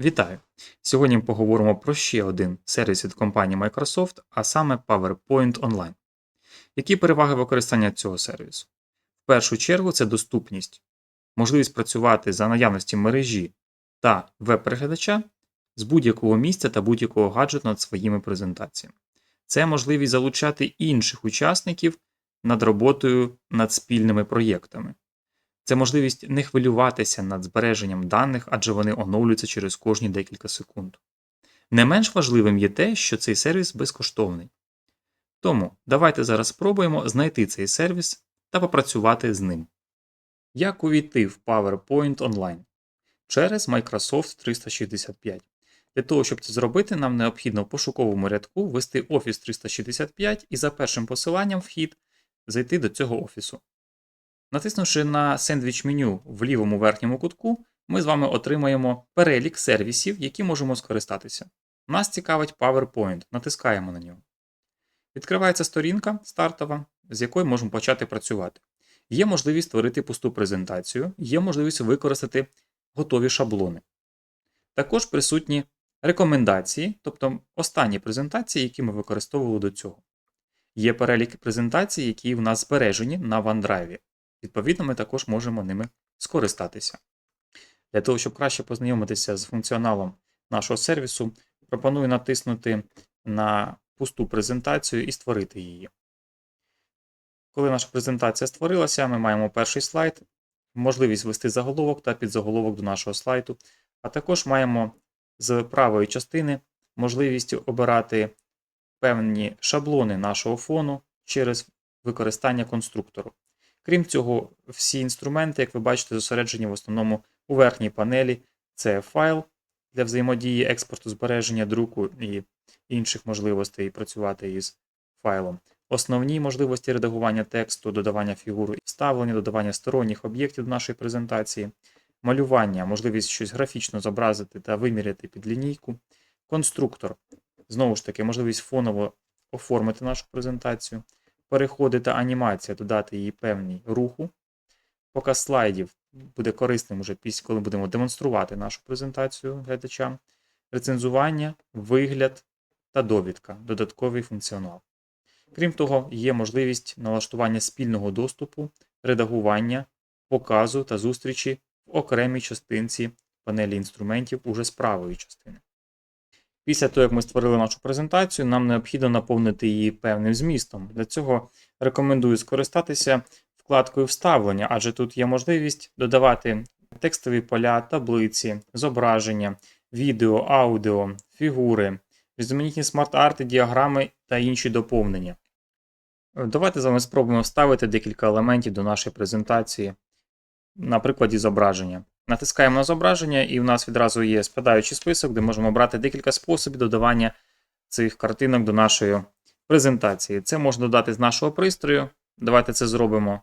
Вітаю! Сьогодні ми поговоримо про ще один сервіс від компанії Microsoft, а саме PowerPoint Online. Які переваги використання цього сервісу? В першу чергу це доступність, можливість працювати за наявності мережі та веб-переглядача з будь-якого місця та будь-якого гаджету над своїми презентаціями. Це можливість залучати інших учасників над роботою над спільними проєктами. Це можливість не хвилюватися над збереженням даних, адже вони оновлюються через кожні декілька секунд. Не менш важливим є те, що цей сервіс безкоштовний. Тому давайте зараз спробуємо знайти цей сервіс та попрацювати з ним. Як увійти в PowerPoint Online? Через Microsoft 365. Для того, щоб це зробити, нам необхідно в пошуковому рядку ввести Office 365 і за першим посиланням вхід зайти до цього офісу. Натиснувши на сендвіч меню в лівому верхньому кутку, ми з вами отримаємо перелік сервісів, які можемо скористатися. Нас цікавить PowerPoint, натискаємо на нього. Відкривається сторінка стартова, з якої можемо почати працювати. Є можливість створити пусту презентацію, є можливість використати готові шаблони. Також присутні рекомендації, тобто останні презентації, які ми використовували до цього. Є перелік презентацій, які в нас збережені на OneDrive. Відповідно, ми також можемо ними скористатися. Для того, щоб краще познайомитися з функціоналом нашого сервісу, пропоную натиснути на пусту презентацію і створити її. Коли наша презентація створилася, ми маємо перший слайд, можливість ввести заголовок та підзаголовок до нашого слайду, а також маємо з правої частини можливість обирати певні шаблони нашого фону через використання конструктору. Крім цього, всі інструменти, як ви бачите, зосереджені в основному у верхній панелі. Це файл для взаємодії, експорту, збереження, друку і інших можливостей працювати із файлом. Основні можливості редагування тексту, додавання фігур, вставлення, додавання сторонніх об'єктів до нашої презентації, малювання, можливість щось графічно зобразити та виміряти під лінійку, конструктор, знову ж таки, можливість фоново оформити нашу презентацію переходи та анімація, додати їй певний руху. Показ слайдів буде корисним уже після, коли будемо демонструвати нашу презентацію глядачам. Рецензування, вигляд та довідка, додатковий функціонал. Крім того, є можливість налаштування спільного доступу, редагування, показу та зустрічі в окремій частинці панелі інструментів уже з правої частини. Після того, як ми створили нашу презентацію, нам необхідно наповнити її певним змістом. Для цього рекомендую скористатися вкладкою вставлення, адже тут є можливість додавати текстові поля, таблиці, зображення, відео, аудіо, фігури, різноманітні смарт-арти, діаграми та інші доповнення. Давайте з вами спробуємо вставити декілька елементів до нашої презентації, на прикладі зображення. Натискаємо на зображення, і в нас відразу є спадаючий список, де можемо обрати декілька способів додавання цих картинок до нашої презентації. Це можна додати з нашого пристрою. Давайте це зробимо.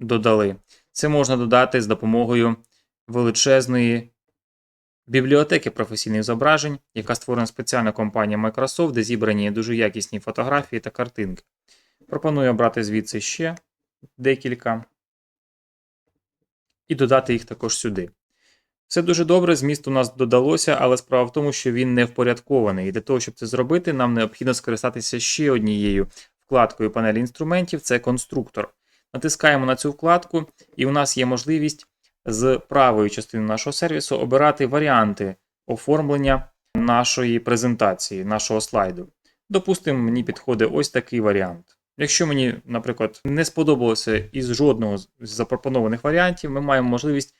Додали. Це можна додати з допомогою величезної бібліотеки професійних зображень, яка створена спеціальна компанія Microsoft, де зібрані дуже якісні фотографії та картинки. Пропоную обрати звідси ще декілька і додати їх також сюди. Все дуже добре, зміст у нас додалося, але справа в тому, що він не впорядкований. І для того, щоб це зробити, нам необхідно скористатися ще однією вкладкою панелі інструментів це конструктор. Натискаємо на цю вкладку, і у нас є можливість з правої частини нашого сервісу обирати варіанти оформлення нашої презентації, нашого слайду. Допустимо, мені підходить ось такий варіант. Якщо мені, наприклад, не сподобалося із жодного з запропонованих варіантів, ми маємо можливість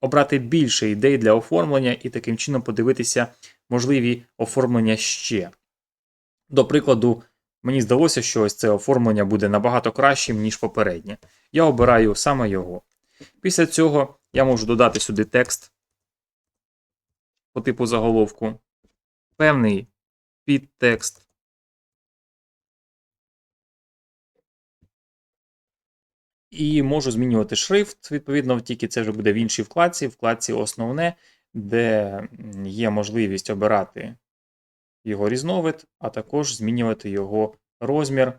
обрати більше ідей для оформлення і таким чином подивитися можливі оформлення ще. До прикладу, мені здалося, що ось це оформлення буде набагато кращим, ніж попереднє. Я обираю саме його. Після цього я можу додати сюди текст по типу заголовку, певний підтекст. І можу змінювати шрифт, відповідно, тільки це вже буде в іншій вкладці, вкладці основне, де є можливість обирати його різновид, а також змінювати його розмір.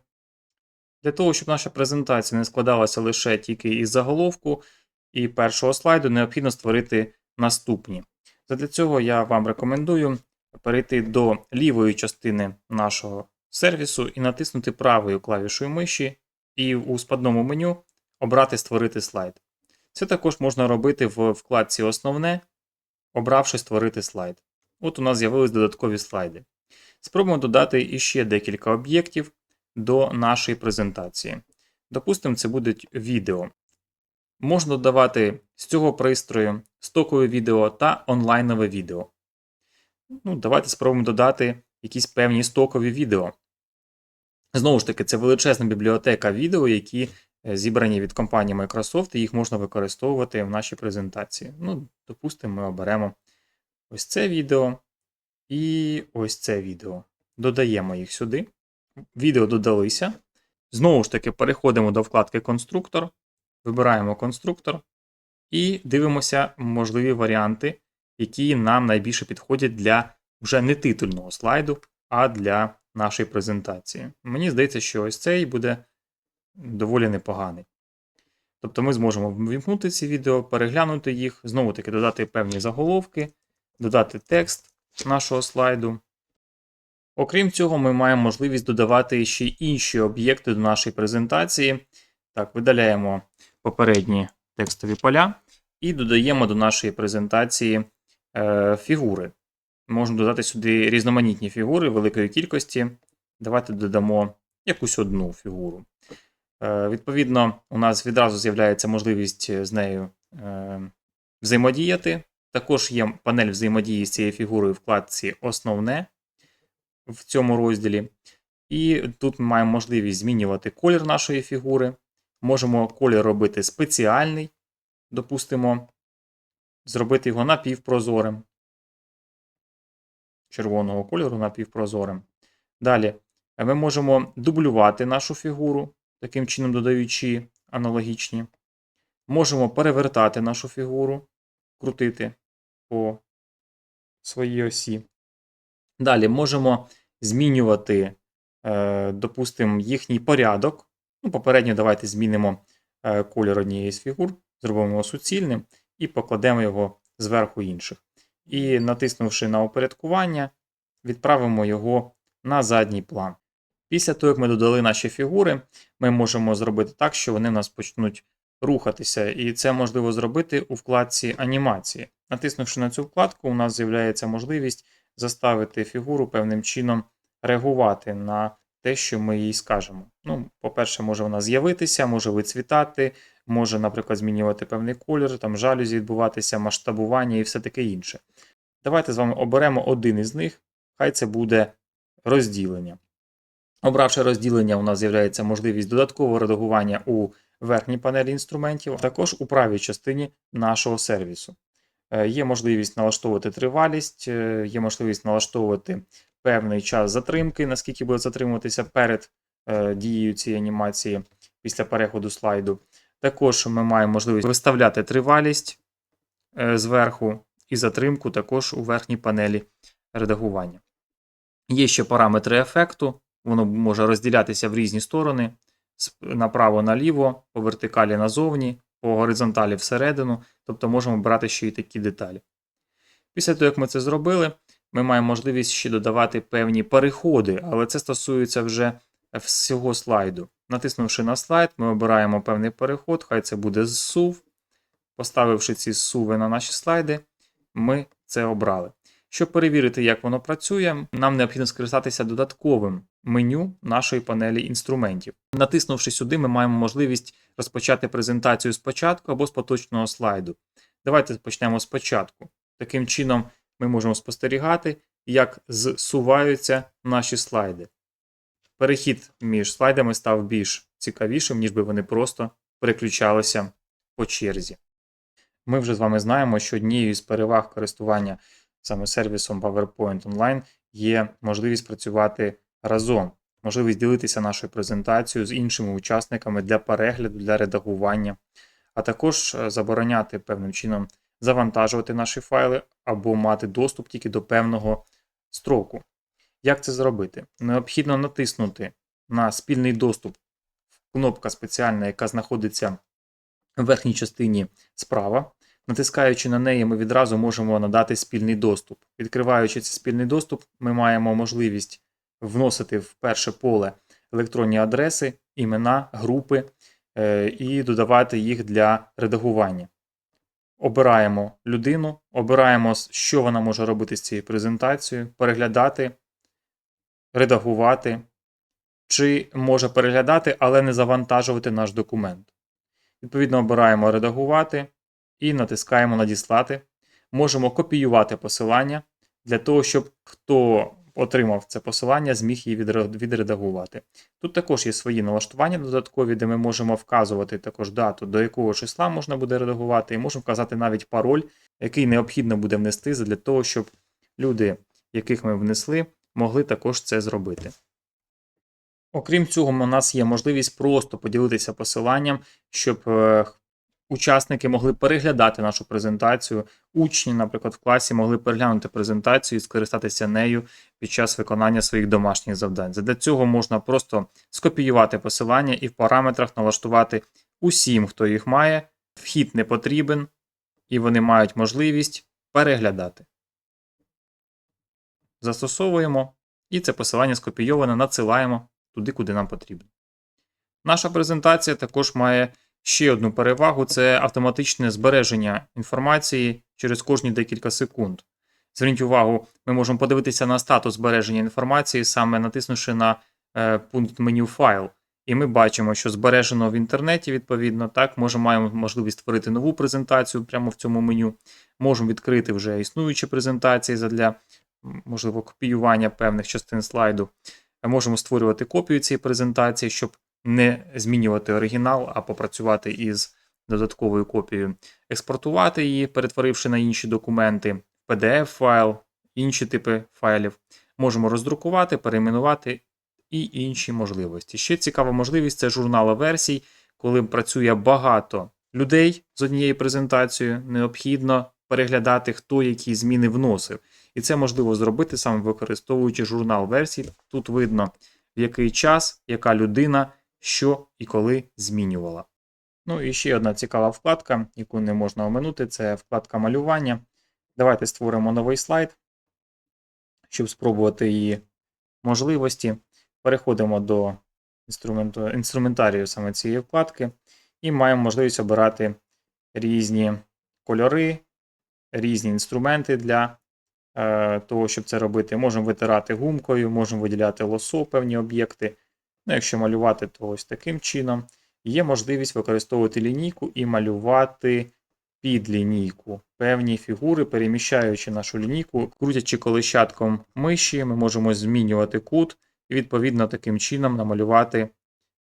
Для того, щоб наша презентація не складалася лише тільки із заголовку і першого слайду, необхідно створити наступні. Для цього я вам рекомендую перейти до лівої частини нашого сервісу і натиснути правою клавішою миші, і у спадному меню обрати Створити слайд. Це також можна робити в вкладці Основне, обравши Створити слайд. От у нас з'явились додаткові слайди. Спробуємо додати іще декілька об'єктів до нашої презентації. Допустимо, це будуть відео. Можна додавати з цього пристрою стокове відео та онлайнове відео. Ну, Давайте спробуємо додати якісь певні стокові відео. Знову ж таки, це величезна бібліотека відео, які зібрані від компанії Microsoft, і їх можна використовувати в нашій презентації. Ну, Допустимо, ми оберемо ось це відео і ось це відео. Додаємо їх сюди. Відео додалися. Знову ж таки, переходимо до вкладки Конструктор, вибираємо конструктор і дивимося можливі варіанти, які нам найбільше підходять для вже не титульного слайду, а для нашої презентації. Мені здається, що ось цей буде доволі непоганий. Тобто ми зможемо вимкнути ці відео, переглянути їх, знову таки додати певні заголовки, додати текст нашого слайду. Окрім цього, ми маємо можливість додавати ще інші об'єкти до нашої презентації. Так, видаляємо попередні текстові поля і додаємо до нашої презентації е, фігури. Можна додати сюди різноманітні фігури великої кількості. Давайте додамо якусь одну фігуру. Е, відповідно, у нас відразу з'являється можливість з нею е, взаємодіяти. Також є панель взаємодії з цією фігурою в вкладці Основне в цьому розділі. І тут ми маємо можливість змінювати колір нашої фігури. Можемо колір робити спеціальний, допустимо, зробити його напівпрозорим. Червоного кольору напівпрозорим. Далі ми можемо дублювати нашу фігуру, таким чином додаючи аналогічні. Можемо перевертати нашу фігуру, крутити по своїй осі. Далі можемо змінювати, е, допустимо, їхній порядок. Ну, Попередньо давайте змінимо е, колір однієї з фігур, зробимо його суцільним і покладемо його зверху інших. І натиснувши на упорядкування, відправимо його на задній план. Після того, як ми додали наші фігури, ми можемо зробити так, що вони у нас почнуть рухатися. І це можливо зробити у вкладці анімації. Натиснувши на цю вкладку, у нас з'являється можливість заставити фігуру певним чином реагувати на те, що ми їй скажемо. Ну, По-перше, може вона з'явитися, може вицвітати, може, наприклад, змінювати певний колір, там жалюзі відбуватися, масштабування і все таке інше. Давайте з вами оберемо один із них, хай це буде розділення. Обравши розділення, у нас з'являється можливість додаткового редагування у верхній панелі інструментів, а також у правій частині нашого сервісу. Е, Є можливість налаштовувати тривалість, е, є можливість налаштовувати певний час затримки, наскільки буде затримуватися перед е, дією цієї анімації після переходу слайду. Також ми маємо можливість виставляти тривалість зверху і затримку також у верхній панелі редагування. Є ще параметри ефекту, воно може розділятися в різні сторони: направо-наліво, по вертикалі назовні, по горизонталі всередину, тобто можемо брати ще й такі деталі. Після того, як ми це зробили, ми маємо можливість ще додавати певні переходи, але це стосується вже всього слайду. Натиснувши на слайд, ми обираємо певний переход, хай це буде зсув. Поставивши ці зсуви на наші слайди, ми це обрали. Щоб перевірити, як воно працює, нам необхідно скористатися додатковим меню нашої панелі інструментів. Натиснувши сюди, ми маємо можливість розпочати презентацію спочатку або з поточного слайду. Давайте почнемо спочатку. Таким чином, ми можемо спостерігати, як зсуваються наші слайди. Перехід між слайдами став більш цікавішим, ніж би вони просто переключалися по черзі. Ми вже з вами знаємо, що однією з переваг користування саме сервісом PowerPoint Online є можливість працювати разом, можливість ділитися нашою презентацією з іншими учасниками для перегляду, для редагування, а також е, забороняти певним чином завантажувати наші файли або мати доступ тільки до певного строку. Як це зробити? Необхідно натиснути на спільний доступ кнопка спеціальна, яка знаходиться в верхній частині справа. Натискаючи на неї, ми відразу можемо надати спільний доступ. Відкриваючи цей спільний доступ, ми маємо можливість вносити в перше поле електронні адреси, імена, групи е, і додавати їх для редагування. Обираємо людину, обираємо, що вона може робити з цією презентацією, переглядати, редагувати, чи може переглядати, але не завантажувати наш документ. Відповідно, обираємо редагувати і натискаємо надіслати. Можемо копіювати посилання для того, щоб хто отримав це посилання, зміг її відредагувати. Тут також є свої налаштування додаткові, де ми можемо вказувати також дату, до якого числа можна буде редагувати, і можемо вказати навіть пароль, який необхідно буде внести для того, щоб люди, яких ми внесли, могли також це зробити. Окрім цього, у нас є можливість просто поділитися посиланням, щоб е, учасники могли переглядати нашу презентацію. Учні, наприклад, в класі могли переглянути презентацію і скористатися нею під час виконання своїх домашніх завдань. Для цього можна просто скопіювати посилання і в параметрах налаштувати усім, хто їх має. Вхід не потрібен, і вони мають можливість переглядати. Застосовуємо, і це посилання скопійоване надсилаємо туди, куди нам потрібно. Наша презентація також має ще одну перевагу: це автоматичне збереження інформації через кожні декілька секунд. Зверніть увагу, ми можемо подивитися на статус збереження інформації, саме натиснувши на е, пункт меню файл. І ми бачимо, що збережено в інтернеті, відповідно, так, можемо маємо можливість створити нову презентацію прямо в цьому меню. Можемо відкрити вже існуючі презентації задля, можливо, копіювання певних частин слайду. Можемо створювати копію цієї презентації, щоб не змінювати оригінал, а попрацювати із додатковою копією, експортувати її, перетворивши на інші документи, PDF-файл, інші типи файлів. Можемо роздрукувати, перейменувати і інші можливості. Ще цікава можливість це журнали версій, коли працює багато людей з однією презентацією, необхідно переглядати, хто які зміни вносив. І це можливо зробити саме використовуючи журнал версій. Тут видно, в який час, яка людина, що і коли змінювала. Ну і ще одна цікава вкладка, яку не можна оминути, це вкладка малювання. Давайте створимо новий слайд, щоб спробувати її можливості. Переходимо до інструменту, інструментарію саме цієї вкладки, і маємо можливість обирати різні кольори, різні інструменти для е, того, щоб це робити. Можемо витирати гумкою, можемо виділяти лосо певні об'єкти. Ну, якщо малювати, то ось таким чином. Є можливість використовувати лінійку і малювати під лінійку певні фігури, переміщаючи нашу лінійку, крутячи колищатком миші, ми можемо змінювати кут і, відповідно, таким чином намалювати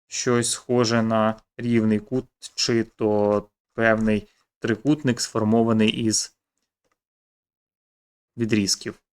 щось схоже на рівний кут, чи то певний трикутник, сформований із відрізків.